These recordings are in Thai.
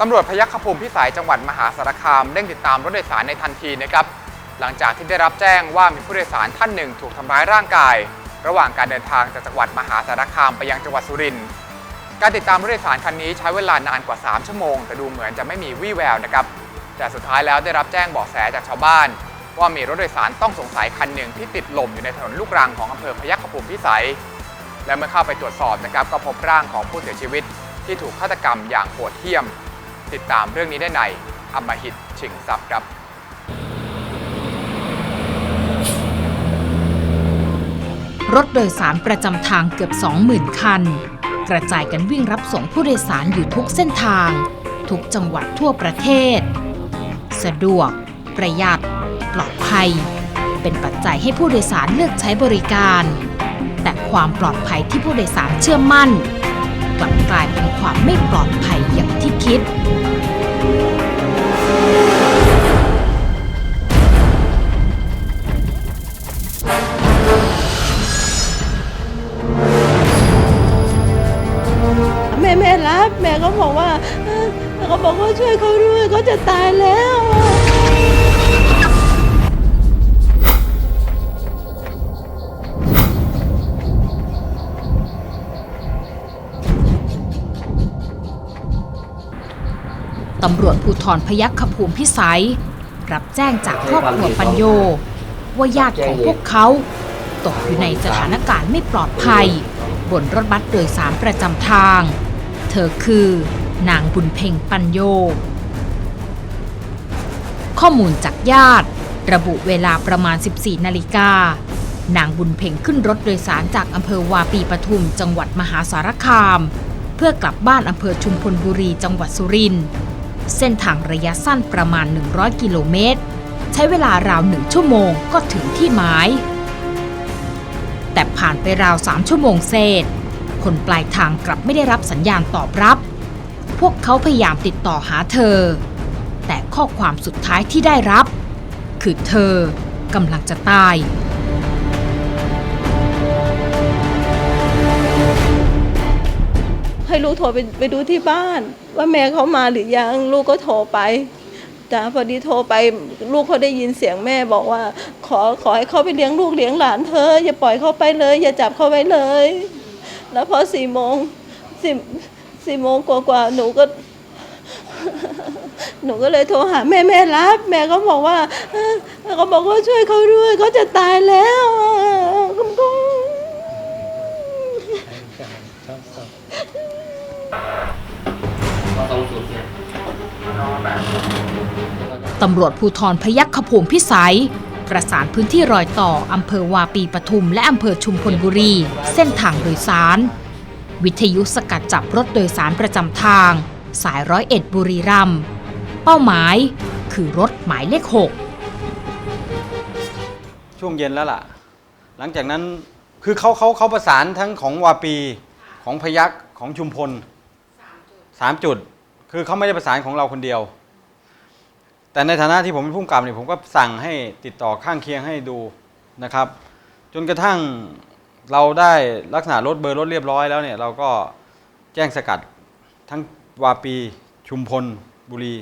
ตำรวจพยัคฆภูมิพิสัยจังหวัดมหาสารคามเร่งติดตามรถโดยสารในทันทีนะครับหลังจากที่ได้รับแจ้งว่ามีผู้โดยสารท่านหนึ่งถูกทำร้ายร่างกาย ระหว่างการเดินทางจากจังหวัดมหาสารคามไปยังจังหวัดสุรินทร์การติดตามรถโดยสารคันนี้ใช้เวลานานกว่า 3 ชั่วโมง แต่ดูเหมือนจะไม่มีวี่แววนะครับแต่สุดท้ายแล้วได้รับแจ้งเบาะแสจากชาวบ้าน ว่ามีรถโดยสารต้องสงสัยคันหนึ่งที่ติดลมอยู่ในถนนลูกรังของอำเภอพยัคฆภูมิพิสัย และเมื่อเข้าไปตรวจสอบนะครับก็พบร่างของผู้เสียชีวิต ที่ถูกฆาตกรรมอย่างโหดเหี้ยม ติดตามเรื่องนี้ได้ในอมหิตชิงทรัพย์ครับรถโดยสารประจำทางเกือบ 20,000 คัน กระจายกันวิ่งรับส่งผู้โดยสารอยู่ทุกเส้นทาง ทุกจังหวัดทั่วประเทศ สะดวก ประหยัด ปลอดภัย เป็นปัจจัยให้ผู้โดยสารเลือกใช้บริการ แต่ความปลอดภัยที่ผู้โดยสารเชื่อมั่น กลับกลายเป็นความไม่ปลอดภัยอย่างที่คิด แม่แม่รับแม่ก็บอกว่าเออแม่ก็บอกว่าช่วยเขาด้วยเขาจะตายแล้ว ตำรวจภูธรพยัคฆภูมิพิสัย รับแจ้งจากครอบครัวปัญโย ว่าญาติของพวกเขา ตกอยู่ในสถานการณ์ไม่ปลอดภัย บนรถบัสโดยสารประจำทาง เธอคือนางบุญเพ็งปัญโย ข้อมูลจากญาติ ระบุเวลาประมาณ 14 นาฬิกานางบุญเพ็งขึ้นรถโดยสารจากอำเภอวาปีปทุมจังหวัดมหาสารคาม เพื่อกลับบ้านอำเภอชุมพลบุรีจังหวัดสุรินทร์ เส้นทางระยะสั้นประมาณ 100 กิโลเมตร ใช้เวลาราวหนึ่งชั่วโมงก็ถึงที่หมาย แต่ผ่านไปราว3ชั่วโมงเศษ คนปลายทางกลับไม่ได้รับสัญญาณตอบรับ พวกเขาพยายามติดต่อหาเธอ แต่ข้อความสุดท้ายที่ได้รับ คือเธอกำลังจะตาย ให้ลูกโทรไปไปดูที่บ้าน ว่าแม่เขามาหรือยังลูกก็โทรไปจ้าพอดีโทรไปลูกเขาได้ยินเสียงแม่บอกว่า ขอขอให้เขาไปเลี้ยงลูกเลี้ยงหลานเธอ อย่าปล่อยเขาไปเลย อย่าจับเขาไว้เลย แล้วพอสี่โมงสี่สี่โมงกว่าๆหนูก็หนูก็เลยโทรหาแม่แม่รับ แม่ก็บอกว่าเอ้อแม่ก็บอกว่าช่วยเขาด้วยเขาจะตายแล้วก็ก็ ตำรวจภูธรพยัคฆภูมิพิสัย ประสานพื้นที่รอยต่ออำเภอวาปีปทุม และอำเภอชุมพลบุรี เส้นทางโดยสาร วิทยุสกัดจับรถโดยสารประจำทาง สายร้อยเอ็ดบุรีรัมย์เป้าหมายคือรถหมายเลข 6 ช่วงเย็นแล้วล่ะ หลังจากนั้นคือเขาเขาเขาประสานทั้งของวาปีของพยักของชุมพล สามจุด คือเขาไม่ได้ประสานของเราคนเดียว แต่ในฐานะที่ผมเป็นผู้กำกับเนี่ยผมก็สั่งให้ติดต่อข้างเคียงให้ดูนะครับ จนกระทั่งเราได้ลักษณะรถเบอร์รถเรียบร้อยแล้วเนี่ยเราก็แจ้งสกัดทั้งวาปีชุมพลบุรี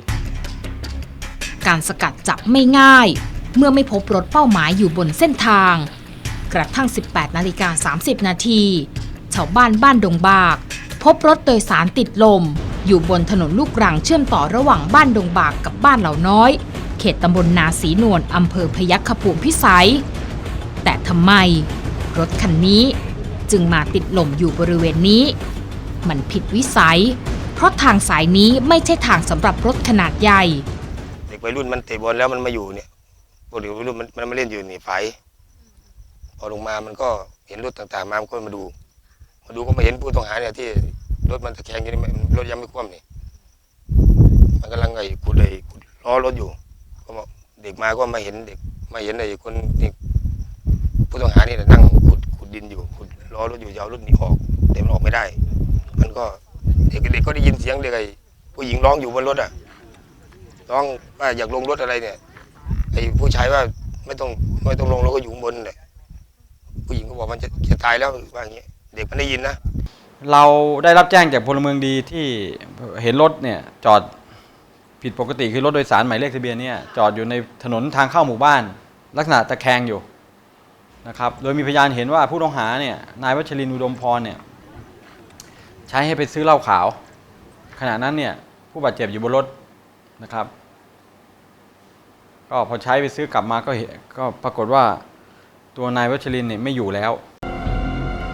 การสกัดจับไม่ง่าย เมื่อไม่พบรถเป้าหมายอยู่บนเส้นทาง กระทั่ง 18นาฬิกา30 นาทีชาวบ้านบ้านดงบาก พบรถโดยสารติดลม อยู่บนถนนลูกรังเชื่อมต่อระหว่างบ้านดงบากกับบ้านเหล่าน้อย เขตตำบลนาสีนวลอำเภอพยัคฆภูมิพิสัย แต่ทำไม รถคันนี้จึงมาติดลมอยู่บริเวณนี้ มันผิดวิสัย เพราะทางสายนี้ไม่ใช่ทางสำหรับรถขนาดใหญ่ เด็กวัยรุ่นมันเตะบอลแล้วมันมาอยู่เนี่ยพวกเด็กวัยรุ่นมันมันมาเล่นอยู่นี่ไฟพอลงมามันก็เห็นรถต่างๆมามันก็มาดู มาดูก็มาเห็นผู้ต้องหาเนี่ยที่รถมันตะแคงอยู่นี่มัน รถยังไม่คว่ำนี่มันกำลังไอ้ขุดไอ้ขุดล้อรถอยู่ก็เด็กมาก็มาเห็นเด็กมาเห็นไอ้คนที่ผู้ต้องหานี่นั่งขุดขุดดินอยู่ขุดล้อรถอยู่จะเอารถหนีออกแต่มันออกไม่ได้ มันก็เด็กเด็กก็ได้ยินเสียงเด็กไอ้ผู้หญิงร้องอยู่บนรถอะร้องว่าอยากลงรถอะไรเนี่ยไอ้ผู้ชายว่าไม่ต้องไม่ต้องลงเราก็อยู่ข้างบนแหละผู้หญิงก็บอกมันจะจะตายแล้วว่าอย่างเงี้ยเด็กมันได้ยินนะ เราได้รับแจ้งจากพลเมืองดีที่เห็นรถเนี่ยจอดผิดปกติคือรถโดยสารหมายเลขทะเบียนเนี่ยจอดอยู่ในถนนทางเข้าหมู่บ้าน ลักษณะตะแคงอยู่นะครับโดยมีพยานเห็นว่าผู้ต้องหาเนี่ยนายวัชรินอุดมพรเนี่ยใช้ให้ไปซื้อเหล้าขาว ขณะนั้นเนี่ยผู้บาดเจ็บอยู่บนรถนะครับ ก็พอใช้ไปซื้อกลับมาก็เห็นก็ปรากฏว่าตัวนายวัชรินเนี่ยไม่อยู่แล้ว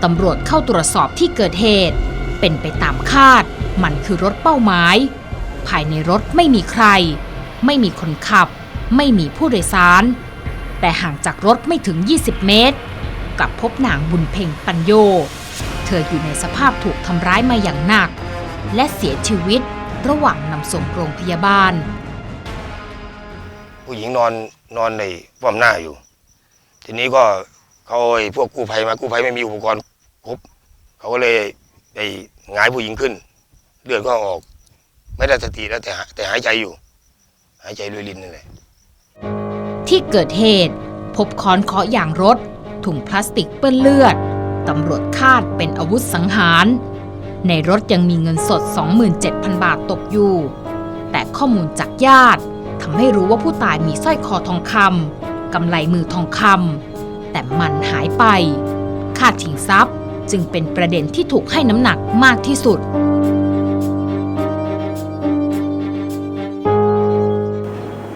ตำรวจเข้าตรวจสอบที่เกิดเหตุ เป็นไปตามคาด มันคือรถเป้าหมาย ภายในรถไม่มีใคร ไม่มีคนขับ ไม่มีผู้โดยสาร แต่ห่างจากรถไม่ถึง 20 เมตร กลับพบนางบุญเพ่งปัญโย เธออยู่ในสภาพถูกทำร้ายมาอย่างหนัก และเสียชีวิตระหว่างนำส่งโรงพยาบาล ผู้หญิงนอนนอนในป้อมหน้าอยู่ ทีนี้ก็เขาไอ้พวกกู้ภัยมากู้ภัยไม่มีอุปกรณ์ ครบเขาก็เลยไปหงายผู้หญิงขึ้น เลือดก็ออก ไม่ได้สติแล้วแต่แต่หายใจอยู่ หายใจด้วยลิ้นนั่นแหละที่เกิดเหตุ พบค้อนเคาะยางรถ ถุงพลาสติกเปื้อนเลือดตำรวจคาดเป็นอาวุธสังหาร ในรถยังมีเงินสด 27,000 บาทตกอยู่ แต่ข้อมูลจากญาติทำให้รู้ว่าผู้ตายมีสร้อยคอทองคำกำไลมือทองคำแต่มันหายไปค่าชิงทรัพย์ จึงเป็นประเด็นที่ถูกให้น้ำหนักมากที่สุด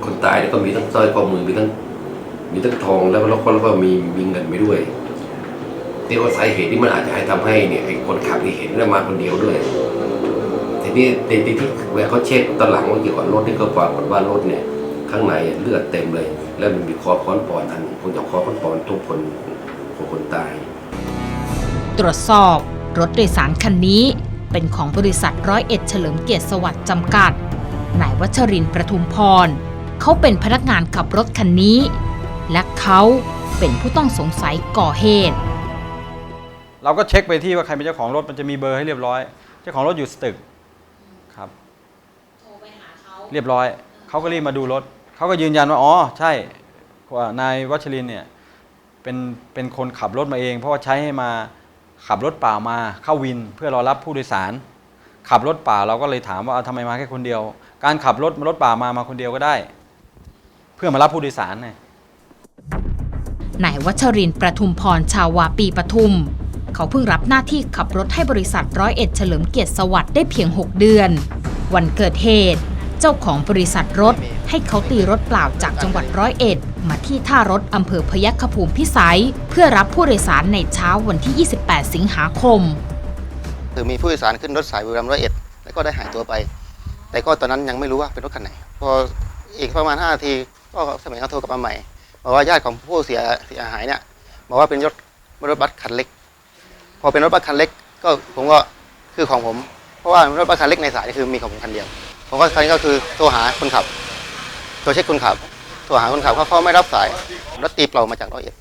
คนตายเนี่ยก็มีทั้งสร้อยข้อมือมีทั้งมีทั้งทองแล้วก็แล้วก็แล้วก็มีมีเงินไปด้วยนี่ว่าสาเหตุที่มันอาจจะให้ทำให้เนี่ยไอ้คนขับนี่เห็นแล้วมาคนเดียวด้วยทีนี้ในที่ที่เวลาเขาเช็คตอนหลังว่าเกี่ยวกับรถนี่ก็ปรากฏว่ารถเนี่ยข้างในเลือดเต็มเลย แล้วมันมีคอค้อนปอนอันคงจะคอค้อนปอนทุกคนของคนตาย ตรวจสอบ รถโดยสารคันนี้ เป็นของบริษัทร้อยเอ็ดเฉลิมเกียรติสวัสดิ์จำกัด นายวัชรินทร์ประทุมพร เขาเป็นพนักงานขับรถคันนี้ และเขาเป็นผู้ต้องสงสัยก่อเหตุ เราก็เช็คไปที่ว่าใครเป็นเจ้าของรถมันจะมีเบอร์ให้เรียบร้อย เจ้าของรถอยู่สตึกครับเรียบร้อย เขาก็รีบมาดูรถ เขาก็ยืนยันว่า อ๋อ ใช่ว่านายวัชรินทร์เนี่ย เป็น เป็นคนขับรถมาเอง เพราะว่าใช้ให้มา ขับรถเปล่ามาเข้าวินเพื่อรอรับผู้โดยสาร ขับรถเปล่าเราก็เลยถามว่าเอาทำไมมาแค่คนเดียว การขับรถรถเปล่ามามาคนเดียวก็ได้ เพื่อมารับผู้โดยสารไงนายวัชรินทร์ประทุมพรชาววาปีปทุม เขาเพิ่งรับหน้าที่ขับรถให้บริษัทร้อยเอ็ดเฉลิมเกียรติสวัสดิ์ได้เพียง 6 เดือน วันเกิดเหตุ เจ้าของบริษัทรถ ให้เขาตีรถเปล่าจากจังหวัดร้อยเอ็ด มาที่ท่ารถอำเภอพยัคฆภูมิพิสัย เพื่อรับผู้โดยสารในเช้าวันที่ 28 สิงหาคม คือมีผู้โดยสารขึ้นรถสายบุรีรัมย์ร้อยเอ็ดแล้วก็ได้หายตัวไป แต่ก็ตอนนั้นยังไม่รู้ว่าเป็นรถคันไหน พออีกประมาณ 5 นาทีก็สมัยเขาโทรกลับมาใหม่บอกว่าญาติของผู้เสียเสียหายเนี่ยบอกว่าเป็นรถรถบัสคันเล็ก พอเป็นรถบัสคันเล็กก็ผมก็คือของผม เพราะว่ารถบัสคันเล็กในสายนี่คือมีของผมคันเดียวผมก็คันนี้ก็คือโทรหาคนขับ โทรเช็คคนขับโทรหาคนขับเขาเขาไม่รับสายรถตีเปล่ามาจากร้อยเอ็ด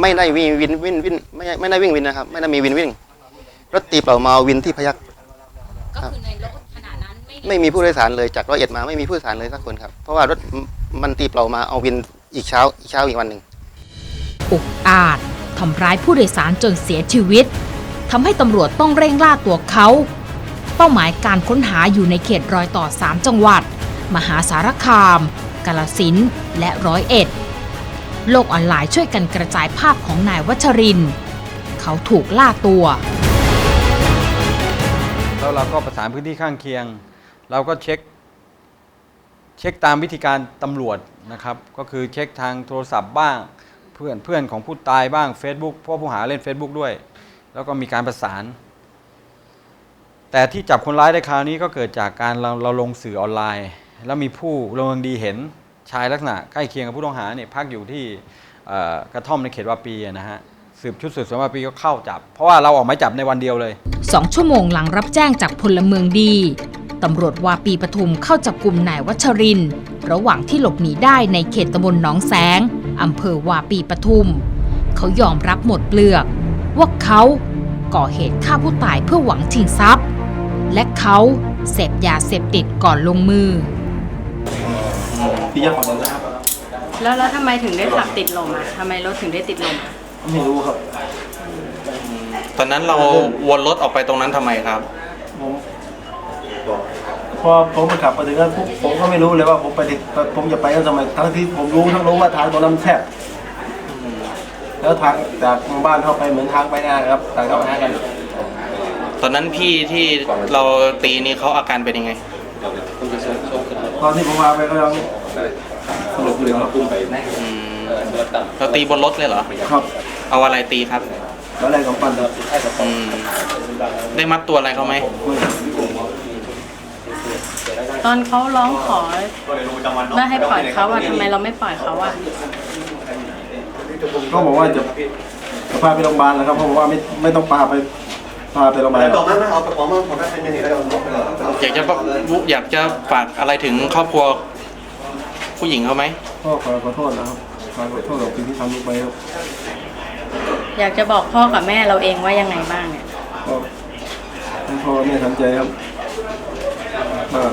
ไม่ได้วิ่งวินวินวินไม่ได้ไม่ได้วิ่งวินนะครับ ไม่ได้มีวินวิ่งรถตีเปล่ามาวินที่พยักก็คือในรถขณะนั้นไม่ไม่มีผู้โดยสารเลยจากร้อยเอ็ดมาไม่มีผู้โดยสารเลยสักคนครับ เพราะว่ารถมันตีเปล่ามาเอาวินอีกเช้าอีกเช้าอีกวันหนึ่งอุกอาจทำร้ายผู้โดยสารจนเสียชีวิตทำให้ตำรวจต้องเร่งล่าตัวเขา เป้าหมายการค้นหาอยู่ในเขตรอยต่อ 3 จังหวัด มหาสารคาม กาลสินและร้อยเอ็ด โลกออนไลน์ช่วยกันกระจายภาพของนายวัชริน เขาถูกล่าตัว แล้วเราก็ประสานพื้นที่ข้างเคียง เราก็เช็ค เช็คตามวิธีการตำรวจนะครับ ก็คือเช็คทางโทรศัพท์บ้าง เพื่อนเพื่อนของผู้ตายบ้าง Facebook เพราะผู้หาเล่น Facebook ด้วย แล้วก็มีการประสาน แต่ที่จับคนร้ายได้คราวนี้ก็เกิดจากการเราเราลงสื่อออนไลน์ แล้วมีผู้ลงดีเห็นชายลักษณะใกล้เคียงกับผู้ต้องหาเนี่ยพักอยู่ที่กระท่อมในเขตวาปีนะฮะสืบชุดสืบสวนวาปีก็เข้าจับ เพราะว่าเราออกหมายจับในวันเดียวเลยสองชั่วโมงหลังรับแจ้งจากพลเมืองดีตำรวจวาปีปทุมเข้าจับกลุ่มนายวัชรินทร์ระหว่างที่หลบหนีได้ในเขตตำบลหนองแสงอำเภอวาปีปทุม เขายอมรับหมดเปลือก ว่าเขาก่อเหตุฆ่าผู้ตายเพื่อหวังชิงทรัพย์ และเขาเสพยาเสพติดก่อนลงมือ แล้วแล้วทำไมถึงได้ขับติดลมอะทำไมรถถึงได้ติดลมอะไม่รู้ครับ ตอนนั้นเราวนรถออกไปตรงนั้นทำไมครับ ผมพอผมไปขับมาถึงนั้นปุ๊บผมก็ไม่รู้เลยว่าผมไปที่ผมจะไปกันทำไมทั้งที่ผมรู้ทั้งรู้ว่าทางตรงนั้นมันแคบแล้วทางจากหมู่บ้านเข้าไปเหมือนทางไปหน้าครับทางเข้าไปหากัน ตอนนั้นพี่ที่เราตีนี่เขาอาการเป็นยังไง ตอนที่ผมพาไปก็ยังสลบอยู่ครับอืมเราตีบนรถเลยเหรอ ครับเอาอะไรตีครับ แล้วแรงกำปั้นครับอืม ได้มัดตัวอะไรเขาไหม ตอนเขาร้องขอว่าให้ปล่อยเขาอะทำไมเราไม่ปล่อยเขาอะก็บอกว่าจะจะพาไปโรงพยาบาลแล้วครับเพราะว่าไม่ไม่ต้องพาไป พาไปโรงพยาบาลครับอยากจะบอกอยากจะฝากอะไรถึงครอบครัวผู้หญิงเขาไหมก็ขอขอโทษนะครับขอขอโทษกับสิ่งที่ทำลงไปครับอยากจะบอกพ่อกับแม่เราเองว่ายังไงบ้างเนี่ยก็ให้พ่อแม่ทำใจครับว่า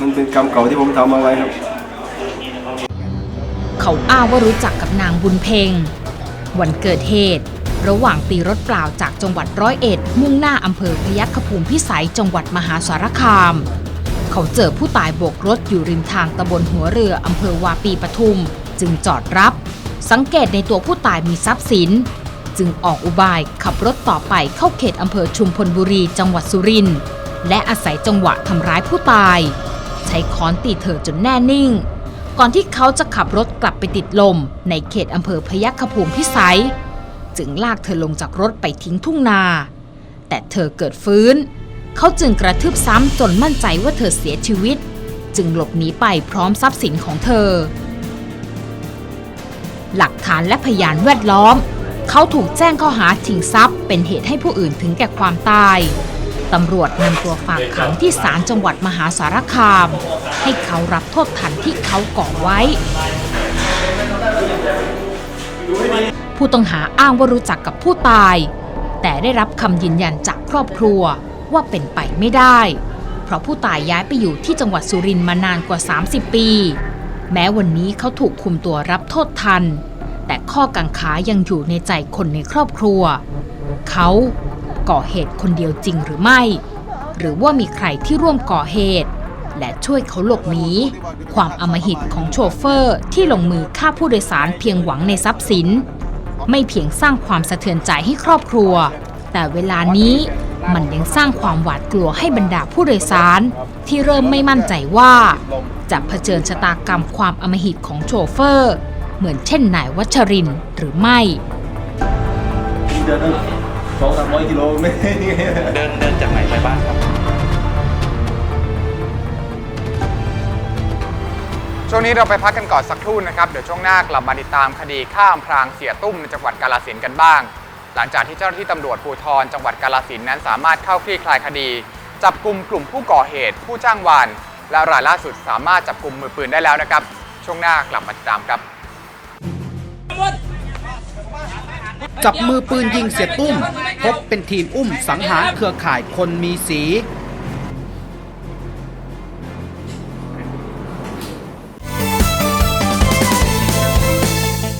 มันเป็นกรรมเก่าที่ผมทำเอาไว้ครับ เขาอ้างว่ารู้จักกับนางบุญเพ็งวันเกิดเหตุ ระหว่างตีรถเปล่าจากจังหวัดร้อยเอ็ด มุ่งหน้าอำเภอพยัคฆภูมิพิสัยจังหวัดมหาสารคาม เขาเจอผู้ตายโบกรถอยู่ริมทางตำบลหัวเรืออำเภอวาปีปทุม จึงจอดรับ สังเกตในตัวผู้ตายมีทรัพย์สิน จึงออกอุบายขับรถต่อไปเข้าเขตอำเภอชุมพลบุรีจังหวัดสุรินทร์และอาศัยจังหวะทำร้ายผู้ตาย ใช้ค้อนตีเธอจนแน่นิ่ง ก่อนที่เขาจะขับรถกลับไปติดลม ในเขตอำเภอพยัคฆภูมิพิสัย จึงลากเธอลงจากรถไปทิ้งทุ่งนา แต่เธอเกิดฟื้น เขาจึงกระทืบซ้ำจนมั่นใจว่าเธอเสียชีวิต จึงหลบหนีไปพร้อมทรัพย์สินของเธอ หลักฐานและพยานแวดล้อม เขาถูกแจ้งข้อหาชิงทรัพย์ เป็นเหตุให้ผู้อื่นถึงแก่ความตายตำรวจนำตัวฝากขังที่ศาลจังหวัดมหาสารคาม ให้เขารับโทษทันที่เขาก่อไว้ ผู้ต้องหาอ้างว่ารู้จักกับผู้ตาย แต่ได้รับคำยืนยันจากครอบครัวว่าเป็นไปไม่ได้ เพราะผู้ตายย้ายไปอยู่ที่จังหวัดสุรินทร์มานานกว่า 30 ปี แม้วันนี้เขาถูกคุมตัวรับโทษทัน แต่ข้อกังขายังอยู่ในใจคนในครอบครัว เขาก่อเหตุคนเดียวจริงหรือไม่ หรือว่ามีใครที่ร่วมก่อเหตุ และช่วยเขาหลบหนีความอมหิตของโชเฟอร์ที่ลงมือฆ่าผู้โดยสารเพียงหวังในทรัพย์สิน ไม่เพียงสร้างความสะเทือนใจให้ครอบครัว แต่เวลานี้มันยังสร้างความหวาดกลัวให้บรรดาผู้โดยสาร ที่เริ่มไม่มั่นใจว่า จะเผชิญชะตากรรมความอำมหิตของโชเฟอร์ เหมือนเช่นนายวัชรินทร์หรือไม่ เดินสองสามร้อยกิโลไม่ได้นี่ไงเดินเดินจากไหนไปบ้างครับ ช่วงนี้เราไปพักกันก่อนสักครู่นะครับ เดี๋ยวช่วงหน้ากลับมาติดตามคดีฆ่าอำพรางเสียตุ้มในจังหวัดกาลสินกันบ้าง หลังจากที่เจ้าหน้าที่ตำรวจภูธรจังหวัดกาลสินนั้นสามารถเข้าคลี่คลายคดี จับกลุ่มกลุ่มผู้ก่อเหตุ ผู้จ้างวาน และรายล่าสุดสามารถจับกลุ่มมือปืนได้แล้วนะครับ ช่วงหน้ากลับมาติดตามครับ จับมือปืนยิงเสียตุ้ม พบเป็นทีมอุ้มสังหารเครือข่ายคนมีสี